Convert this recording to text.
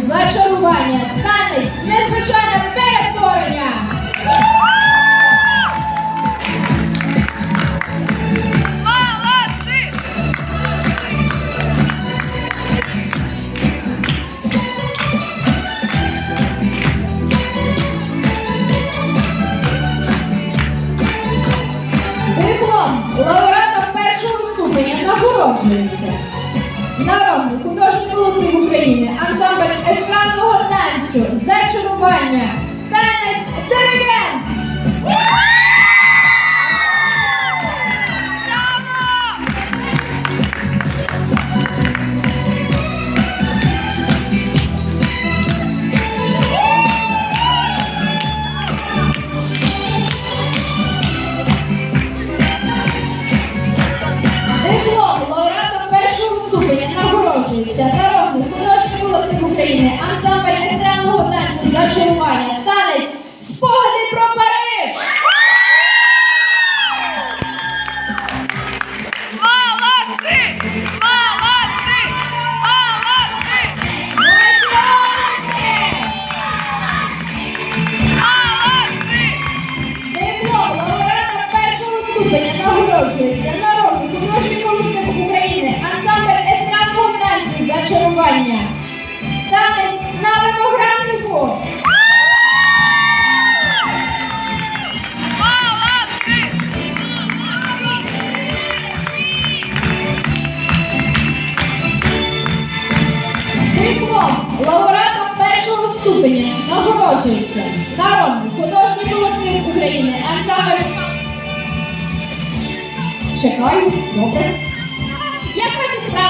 зачарування, статись незвичайне перетворення. Диплом лауреатом першого ступеня нагороджується. Народний художній колектив України, ансамбль естрадного танцю, зачарування, танець диригент. Спогади про Париж. Нагороджується народний художній колектив України, ансамбль естрадного танцю зачарування, танець на винограднику. Диплом лауреата першого ступеня нагороджується народний художній колектив України, ансамбль. Чекаю, добре. Як ваші справи?